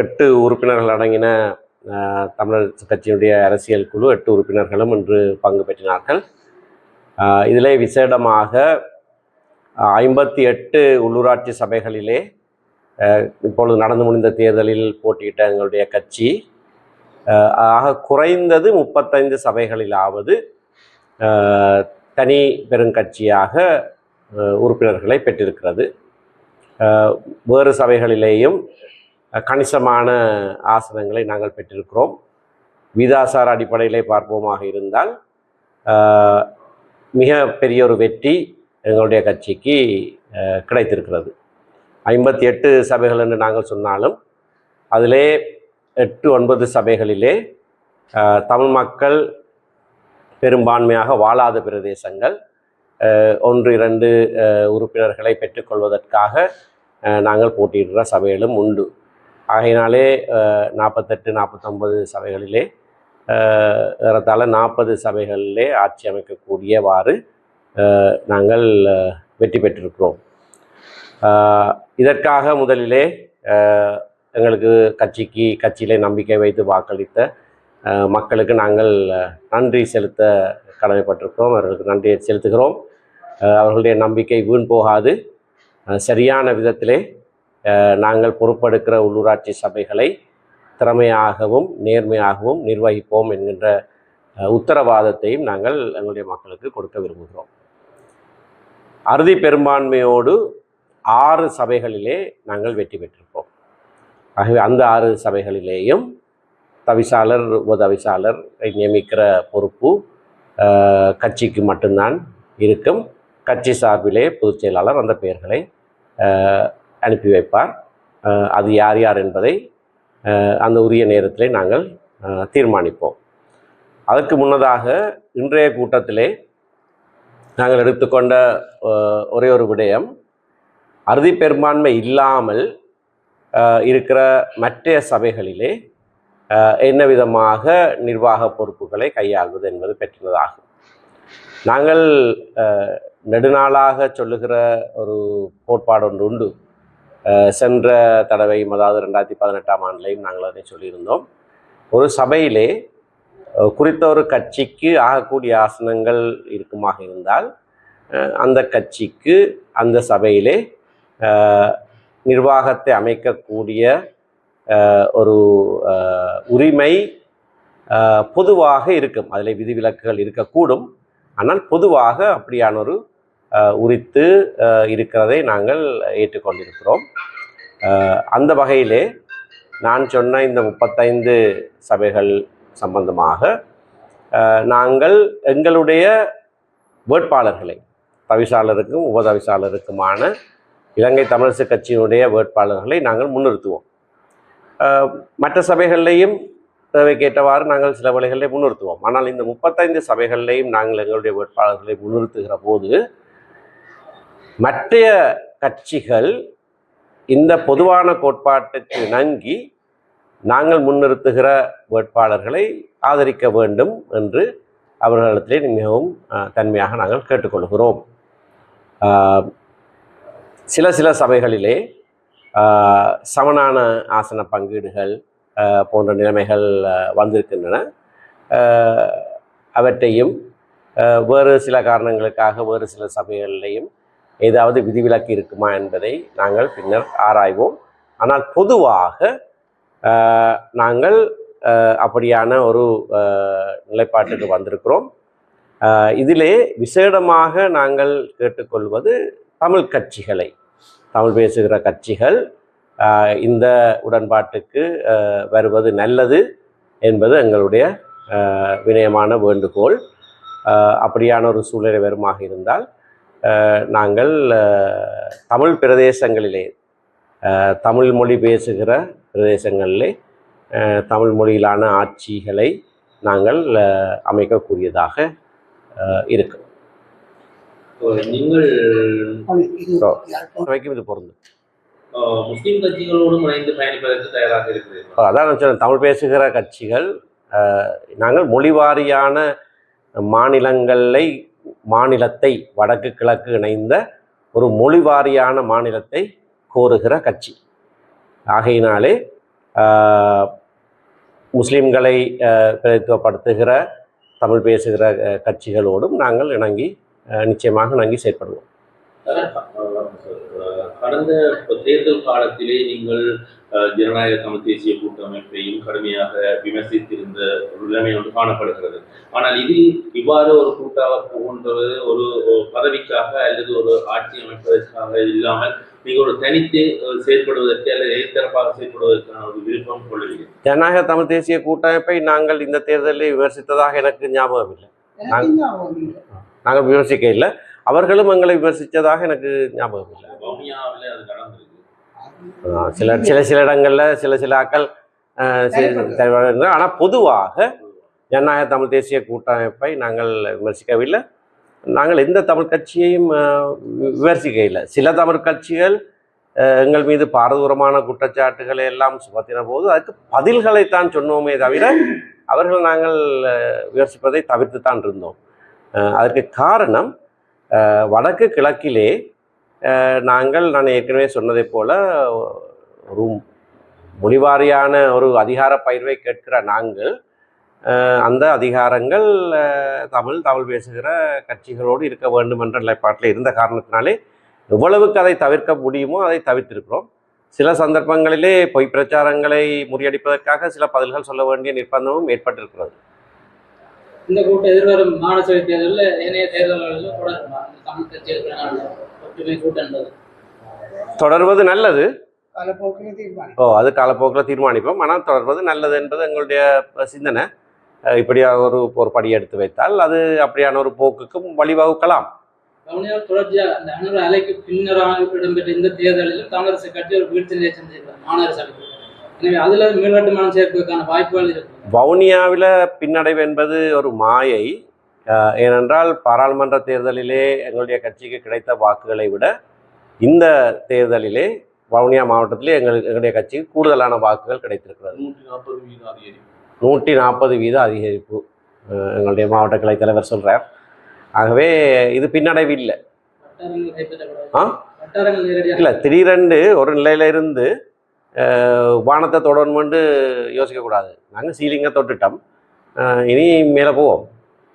எட்டு உறுப்பினர்கள் அடங்கின தமிழர் கட்சியினுடைய அரசியல் குழு எட்டு உறுப்பினர்களும் இன்று பங்கு பெற்றினார்கள். இதிலே விசேடமாக ஐம்பத்தி எட்டு உள்ளூராட்சி சபைகளிலே இப்பொழுது நடந்து முடிந்த தேர்தலில் போட்டியிட்ட எங்களுடைய கட்சி ஆக குறைந்தது முப்பத்தைந்து சபைகளிலாவது தனி பெருங்கட்சியாக உறுப்பினர்களை பெற்றிருக்கிறது. வேறு சபைகளிலேயும் கணிசமான ஆசனங்களை நாங்கள் பெற்றிருக்கிறோம். விதாசார அடிப்படையிலே பார்ப்போமாக இருந்தால் மிக பெரிய ஒரு வெற்றி எங்களுடைய கட்சிக்கு கிடைத்திருக்கிறது. ஐம்பத்தி எட்டு சபைகள் என்று நாங்கள் சொன்னாலும் அதிலே எட்டு ஒன்பது சபைகளிலே தமிழ் மக்கள் பெரும்பான்மையாக வாழாத பிரதேசங்கள் ஒன்று இரண்டு உறுப்பினர்களை பெற்றுக்கொள்வதற்காக நாங்கள் போட்டியிடுற சபைகளும் உண்டு. ஆகையினாலே நாற்பத்தெட்டு நாற்பத்தொம்பது சபைகளிலே ஏறத்தாழ நாற்பது சபைகளிலே ஆட்சி அமைக்கக்கூடியவாறு நாங்கள் வெற்றி பெற்றிருக்கிறோம். இதற்காக முதலிலே எங்களுக்கு கட்சிக்கு கட்சியிலே நம்பிக்கை வைத்து வாக்களித்த மக்களுக்கு நாங்கள் நன்றி செலுத்த கடமைப்பட்டிருக்கிறோம். அவர்களுக்கு நன்றியை செலுத்துகிறோம். அவர்களுடைய நம்பிக்கை வீண் போகாது. சரியான விதத்திலே நாங்கள் பொறுப்பெடுக்கிற உள்ளூராட்சி சபைகளை திறமையாகவும் நேர்மையாகவும் நிர்வகிப்போம் என்கின்ற உத்தரவாதத்தையும் நாங்கள் எங்களுடைய மக்களுக்கு கொடுக்க விரும்புகிறோம். அறுதி பெரும்பான்மையோடு ஆறு சபைகளிலே நாங்கள் வெற்றி பெற்றிருப்போம். ஆகவே அந்த ஆறு சபைகளிலேயும் தவிசாளர் உபதவிசாளரை நியமிக்கிற பொறுப்பு கட்சிக்கு மட்டும்தான் இருக்கும். கட்சி சார்பிலே பொதுச் செயலாளர் அந்த பெயர்களை அனுப்பி வைப்பார். அது யார் யார் என்பதை அந்த உரிய நேரத்திலே நாங்கள் தீர்மானிப்போம். அதற்கு முன்னதாக இன்றைய கூட்டத்திலே நாங்கள் எடுத்துக்கொண்ட ஒரே ஒரு விடயம் அறுதி பெரும்பான்மை இல்லாமல் இருக்கிற மற்ற சபைகளிலே என்ன விதமாக நிர்வாக பொறுப்புகளை கையாள்வது என்பது பெற்றுள்ளதாகும் நாங்கள் நெடுநாளாக சொல்லுகிற ஒரு கோட்பாடு ஒன்று உண்டு. சென்ற தடவையும் அதாவது ரெண்டாயிரத்தி பதினெட்டாம் ஆண்டுலையும் நாங்கள் அதை சொல்லியிருந்தோம். ஒரு சபையிலே குறித்த ஒரு கட்சிக்கு ஆகக்கூடிய ஆசனங்கள் இருக்குமாக இருந்தால் அந்த கட்சிக்கு அந்த சபையிலே நிர்வாகத்தை அமைக்கக்கூடிய ஒரு உரிமை பொதுவாக இருக்கும். அதில் விதிவிலக்குகள் இருக்கக்கூடும். ஆனால் பொதுவாக அப்படியான ஒரு உரித்து இருக்கிறதை நாங்கள் ஏற்றுக்கொண்டிருக்கிறோம். அந்த வகையிலே நான் சொன்ன இந்த முப்பத்தைந்து சபைகள் சம்பந்தமாக நாங்கள் எங்களுடைய வேட்பாளர்களை தவிசாளருக்கும் உபதவிசாளருக்குமான இலங்கை தமிழரசு கட்சியினுடைய வேட்பாளர்களை நாங்கள் முன்னிறுத்துவோம். மற்ற சபைகள்லையும் தேவைக்கேற்றவாறு நாங்கள் சில வழிகளை முன்னிறுத்துவோம். ஆனால் இந்த முப்பத்தைந்து சபைகள்லையும் நாங்கள் எங்களுடைய வேட்பாளர்களை முன்னிறுத்துகிற போது மற்ற கட்சிகள் இந்த பொதுவான கோட்பாட்டுக்கு இணங்கி நாங்கள் முன்னிறுத்துகிற வேட்பாளர்களை ஆதரிக்க வேண்டும் என்று அவர்களிடத்திலே மிகவும் தன்மையாக நாங்கள் கேட்டுக்கொள்கிறோம். சில சில சபைகளிலே சமனான ஆசன பங்கீடுகள் போன்ற நிலைமைகள் வந்திருக்கின்றன. அவற்றையும் வேறு சில காரணங்களுக்காக வேறு சில சபைகளிலையும் ஏதாவது விதிவிலக்கு இருக்குமா என்பதை நாங்கள் பின்னர் ஆராய்வோம். ஆனால் பொதுவாக நாங்கள் அப்படியான ஒரு நிலைப்பாட்டுக்கு வந்திருக்கிறோம். இதிலே விசேடமாக நாங்கள் கேட்டுக்கொள்வது தமிழ் கட்சிகளை தமிழ் பேசுகிற கட்சிகள் இந்த உடன்பாட்டுக்கு வருவது நல்லது என்பது எங்களுடைய வினயமான வேண்டுகோள். அப்படியான ஒரு சூழ்நிலை வருமாக இருந்தால் நாங்கள் தமிழ் பிரதேசங்களிலே தமிழ் மொழி பேசுகிற பிரதேசங்களிலே தமிழ் மொழியிலான ஆட்சிகளை நாங்கள் அமைக்கக்கூடியதாக இருக்கும் இது பொருந்தும். அஹ், முஸ்லிம் கட்சிகளோடும் இணைந்து பயணிப்பதற்கு தயாராக இருக்கிறீர்கள்? அதான் நான் சொன்னேன். தமிழ் பேசுகிற கட்சிகள் நாங்கள் மொழிவாரியான மாநிலங்களை மாநிலத்தை வடக்கு கிழக்கு இணைந்த ஒரு மொழிவாரியான மாநிலத்தை கோருகிற கட்சி. ஆகையினாலே முஸ்லீம்களை முஸ்லிம்களை பிரதித்துவப்படுத்துகிற தமிழ் பேசுகிற கட்சிகளோடும் நாங்கள் இணங்கி நிச்சயமாக இணங்கி செயற்படுவோம். கடந்த தேர்தல் காலத்திலே நீங்கள் ஜனநாயக தமிழ் தேசிய கூட்டமைப்பையும் கடுமையாக விமர்சித்திருந்த ஒரு நிலைமை ஒன்று காணப்படுகிறது. ஆனால் இது இவ்வாறு ஒரு கூட்டாக போகின்றது ஒரு பதவிக்காக அல்லது ஒரு ஆட்சி அமைப்பதற்காக இல்லாமல் நீங்கள் ஒரு தனித்து அஹ், செயற்படுவதற்கு அல்லது எதிர்த்தரப்பாக செயற்படுவதற்கான ஒரு விருப்பம் கொள்ளவில்லை. ஜனநாயக தமிழ் தேசிய கூட்டமைப்பை நாங்கள் இந்த தேர்தலில் விமர்சித்ததாக எனக்கு ஞாபகம் இல்லை. எனக்கு ஞாபகம் இல்லை. நாங்கள் விமர்சிக்க இல்லை அவர்களும் எங்களை விமர்சித்ததாக எனக்கு ஞாபகம் இல்லை வவுனியாவில் அது நடந்திருக்கு ஆஹ் சில சில சில இடங்களில் சில சில ஆக்கள் ஆனால் பொதுவாக ஜனநாயக தமிழ் தேசிய கூட்டமைப்பை நாங்கள் விமர்சிக்கவில்லை. நாங்கள் எந்த தமிழ் கட்சியையும் விமர்சிக்கவில்லை. சில தமிழ் கட்சிகள் எங்கள் மீது பாரதூரமான குற்றச்சாட்டுகளை எல்லாம் சுமத்தின போது அதுக்கு பதில்களைத்தான் சொன்னோமே தவிர அவர்கள் நாங்கள் விமர்சிப்பதை தவிர்த்து தான் இருந்தோம் அதற்கு காரணம் வடக்கு கிழக்கிலே நாங்கள் நான் ஏற்கனவே சொன்னதைப் போல் ஒரு மொழிவாரியான ஒரு அதிகார பயிர்வை கேட்கிற நாங்கள் அந்த அதிகாரங்கள் தமிழ் தமிழ் பேசுகிற கட்சிகளோடு இருக்க வேண்டும் என்ற நிலைப்பாட்டில் இருந்த காரணத்தினாலே எவ்வளவுக்கு அதை தவிர்க்க முடியுமோ அதை தவிர்த்திருக்கிறோம். சில சந்தர்ப்பங்களிலே பொய் பிரச்சாரங்களை முறியடிப்பதற்காக சில பதில்கள் சொல்ல வேண்டிய நிர்பந்தமும் ஏற்பட்டிருக்கிறது. இந்த கூட்டம் எதிர்வரும் மாநில தேர்தலில் ஏனைய தேர்தல்களில் தொடருமா? தமிழ் கட்சிகளுக்கான ஒற்றுமை கூட்டன்றது தொடர்வது நல்லது. ஓ அது காலப்போக்கில் தீர்மானிப்போம். ஆனால் தொடர்வது நல்லது என்பது எங்களுடைய சிந்தனை. இப்படியாக ஒரு ஒரு படி எடுத்து வைத்தால் அது அப்படியான ஒரு போக்குக்கும் வழிவகுக்கலாம். கவனியால் தொடர்ச்சியாக அந்த அலைக்கு பின்னராக இடம்பெற்ற இந்த தேர்தலிலும் தமிழரசு கட்சி ஒரு வீழ்ச்சி மாநகர சபை எனவே அதுல மேல்வட்டமான சேர்ப்பதற்கான வாய்ப்புகள் இருக்கு. வவுனியாவில் பின்னடைவு என்பது ஒரு மாயை. ஏனென்றால் பாராளுமன்ற தேர்தலிலே எங்களுடைய கட்சிக்கு கிடைத்த வாக்குகளை விட இந்த தேர்தலிலே வவுனியா மாவட்டத்திலே எங்கள் எங்களுடைய கட்சிக்கு கூடுதலான வாக்குகள் கிடைத்திருக்கிறது. நூற்றி நாற்பது வீத அதிகரிப்பு. எங்களுடைய மாவட்ட கிளை தலைவர் சொல்கிறார் ஆகவே இது பின்னடைவு இல்லை ஆ? இல்லை திடீரென்று ஒரு நிலையில இருந்து அஹ், வானத்தை தொடரணுமென்று யோசிக்கக்கூடாது. நாங்கள் சீலிங்கை தொட்டுட்டோம். இனி மேலே போவோம்.